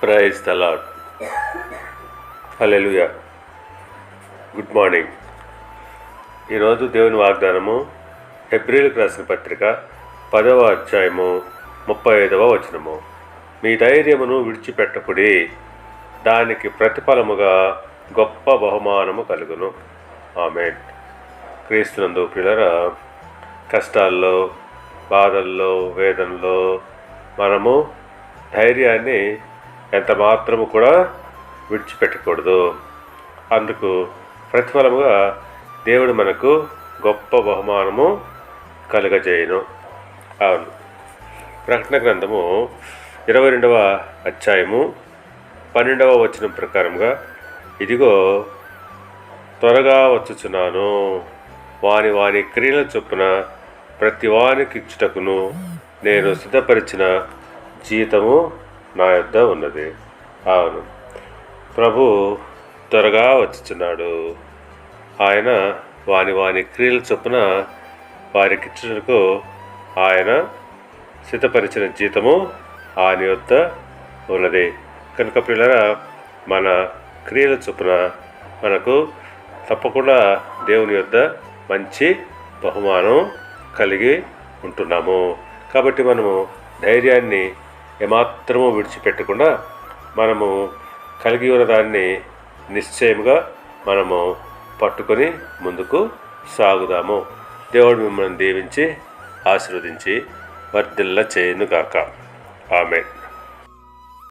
Praise the Lord Lord good morning ఈరోజు దేవుని వాగ్దానము ఏప్రిల్కి రాసిన పత్రిక పదవ అధ్యాయము ముప్పై ఐదవ వచనము. మీ ధైర్యమును విడిచిపెట్టకుడి దానికి ప్రతిఫలముగా గొప్ప బహుమానము కలుగును. ఆమె క్రీస్తునందు పిల్లరా కష్టాల్లో బాధల్లో వేదనలో మనము ధైర్యాన్ని ఎంత మాత్రము కూడా విడిచిపెట్టకూడదు. అందుకు ప్రతిఫలముగా దేవుడు మనకు గొప్ప బహుమానము కలుగజేయను. అవును. ప్రకటన గ్రంథము ఇరవై రెండవ అధ్యాయము పన్నెండవ వచనం ప్రకారంగా ఇదిగో త్వరగా వచ్చుచున్నాను. వాని వాని క్రియల చొప్పున ప్రతి వానికి ఇచ్చుటకును నేను సిద్ధపరిచిన జీతము నా యొద్ద ఉన్నది. అవును. ప్రభు త్వరగా వచ్చుచున్నాడు. ఆయన వాని వాని క్రియల చొప్పున వారికి ఆయన సిద్ధపరిచిన జీతము ఆయన యొద్ద ఉన్నది. కనుక పిల్లరా మన క్రియల చొప్పున మనకు తప్పకుండా దేవుని యొద్ద మంచి బహుమానం కలిగి ఉంటున్నాము. కాబట్టి మనము ధైర్యాన్ని ఏమాత్రము విడిచిపెట్టకుండా మనము కలిగి ఉన్న దాన్ని నిశ్చయముగా మనము పట్టుకొని ముందుకు సాగుదాము. దేవుడు మిమ్మల్ని దీవించి ఆశీర్వదించి వర్ధిల్ల చేయనుగాక ఆమె